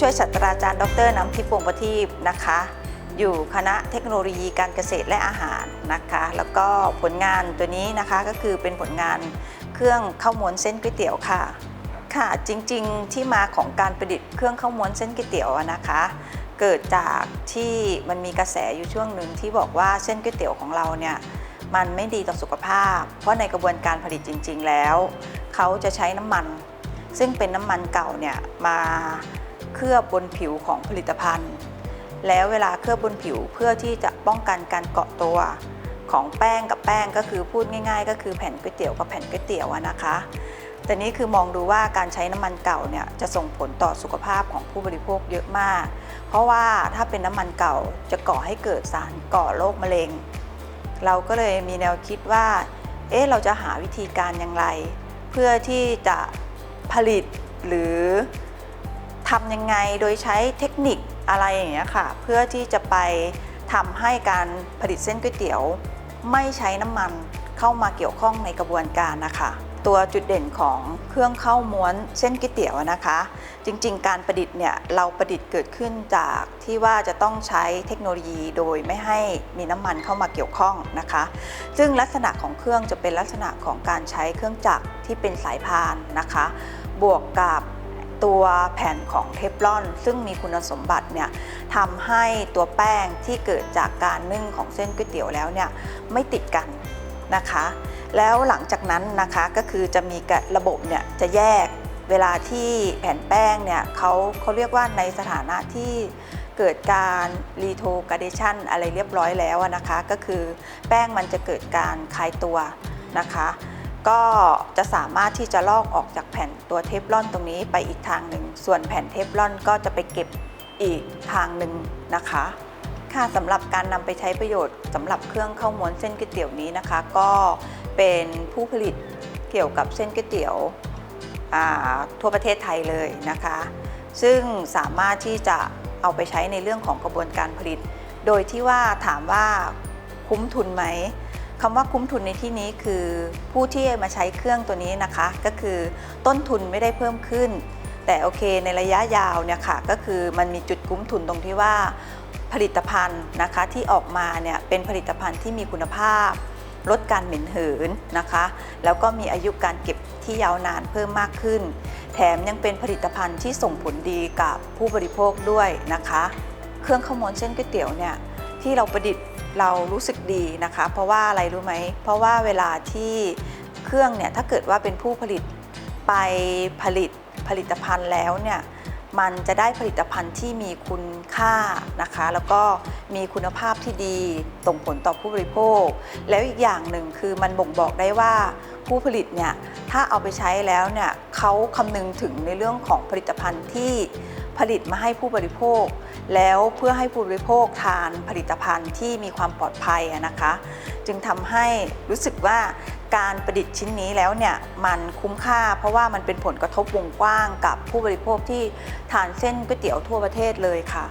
ช่วยศาสตราจารย์ ดรน้ำทิพย์วงประทีปนะคะ อยู่คณะเทคโนโลยีการเกษตรและอาหารนะคะ แล้วก็ผลงานตัวนี้นะคะก็คือเป็นผลงานเครื่องข้าวม้วนเส้นก๋วยเตี๋ยวค่ะ ค่ะจริงๆที่มาของการประดิษฐ์เครื่องข้าวม้วนเส้นก๋วยเตี๋ยวนะคะ เกิดจากที่มันมีกระแสอยู่ช่วงหนึ่งที่บอกว่าเส้นก๋วยเตี๋ยวของเราเนี่ยมันไม่ดีต่อสุขภาพ เพราะในกระบวนการผลิตจริง ๆ แล้ว เขาจะใช้น้ำมัน ซึ่งเป็นน้ำมันเก่าเนี่ยมา เคลือบบนผิวของผลิตภัณฑ์ แล้วเวลาเคลือบบนผิวเพื่อที่จะป้องกันการเกาะตัว ของแป้งกับแป้งก็คือพูดง่ายๆ ก็คือแผ่นก๋วยเตี๋ยวกับแผ่นก๋วยเตี๋ยวนะคะ แต่นี่คือมองดูว่าการใช้น้ำมันเก่าเนี่ยจะส่งผลต่อสุขภาพของผู้บริโภคเยอะมาก เพราะว่าถ้าเป็นน้ำมันเก่าจะก่อให้เกิดสารก่อโรคมะเร็ง เราก็เลยมีแนวคิดว่า เอ๊ะเราจะหาวิธีการอย่างไร เพื่อที่จะผลิตหรือ ทำยังไงโดยใช้เทคนิคอะไรอย่างเงี้ยค่ะ เพื่อที่จะไปทำให้การผลิตเส้นก๋วยเตี๋ยว ไม่ใช้น้ำมันเข้ามาเกี่ยวข้องในกระบวนการนะคะตัวจุดเด่นของเครื่องเข้าม้วนเส้นก๋วยเตี๋ยวนะคะ จริงๆ การประดิษฐ์เนี่ยเราประดิษฐ์เกิดขึ้นจากที่ว่าจะต้องใช้เทคโนโลยีโดยไม่ให้มีน้ำมันเข้ามาเกี่ยวข้องนะคะ ซึ่งลักษณะของเครื่องจะเป็นลักษณะของการใช้เครื่องจักรที่เป็นสายพานนะคะ บวกกับ ตัวแผ่นของเทฟลอน ซึ่งมีคุณสมบัติเนี่ยทำให้ตัวแป้งที่เกิดจากการนึ่งของเส้นก๋วยเตี๋ยวแล้วเนี่ยไม่ติดกันนะคะ แล้วหลังจากนั้นนะคะก็คือจะมีระบบเนี่ยจะแยกเวลาที่แผ่นแป้งเนี่ยเขาเขาเรียกว่าในสถานะที่เกิดการรีโทก a เดชันอะไรเรียบร้อยแล้วนะคะ ก็คือแป้งมันจะเกิดการคลายตัวนะคะ ก็จะสามารถที่จะลอกออกจากแผ่นตัวเทฟลอนตรงนี้ไปอีกทางหนึ่ง ส่วนแผ่นเทฟลอนก็จะไปเก็บอีกทางหนึ่งนะคะ ค่ะสำหรับการนำไปใช้ประโยชน์สำหรับเครื่องข้าวม้วนเส้นก๋วยเตี๋ยวนี้นะคะ ก็เป็นผู้ผลิตเกี่ยวกับเส้นก๋วยเตี๋ยวทั่วประเทศไทยเลยนะคะ ซึ่งสามารถที่จะเอาไปใช้ในเรื่องของกระบวนการผลิต โดยที่ว่าถามว่าคุ้มทุนไหม คำว่าคุ้มทุนในที่นี้คือผู้ที่มาใช้เครื่องตัวนี้นะคะ ก็คือต้นทุนไม่ได้เพิ่มขึ้น แต่โอเคในระยะยาวเนี่ยค่ะก็คือมันมีจุดคุ้มทุนตรงที่ว่า ผลิตภัณฑ์นะคะที่ออกมาเนี่ยเป็นผลิตภัณฑ์ที่มีคุณภาพ ลดการเหม็นเหินนะคะ แล้วก็มีอายุการเก็บที่ยาวนานเพิ่มมากขึ้น แถมยังเป็นผลิตภัณฑ์ที่ส่งผลดีกับผู้บริโภคด้วยนะคะ เครื่องข้าวมนเส้นก๋วยเตี๋ยวเนี่ย ที่เราประดิษฐ์เรารู้สึกดีนะคะ เพราะว่าอะไรรู้ไหม เพราะว่าเวลาที่เครื่องเนี่ยถ้าเกิดว่าเป็นผู้ผลิตไปผลิตผลิตภัณฑ์แล้วเนี่ยมันจะได้ผลิตภัณฑ์ที่มีคุณค่านะคะ แล้วก็มีคุณภาพที่ดีส่งผลต่อผู้บริโภค แล้วอีกอย่างหนึ่งคือมันบ่งบอกได้ว่าผู้ผลิตเนี่ยถ้าเอาไปใช้แล้วเนี่ยเขาคำนึงถึงในเรื่องของผลิตภัณฑ์ที่ ผลิตมาให้ผู้บริโภค แล้วเพื่อให้ผู้บริโภคทานผลิตภัณฑ์ที่มีความปลอดภัยนะคะ จึงทำให้รู้สึกว่าการประดิษฐ์ชิ้นนี้แล้วเนี่ยมันคุ้มค่า เพราะว่ามันเป็นผลกระทบวงกว้างกับผู้บริโภคที่ทานเส้นก๋วยเตี๋ยวทั่วประเทศเลยค่ะ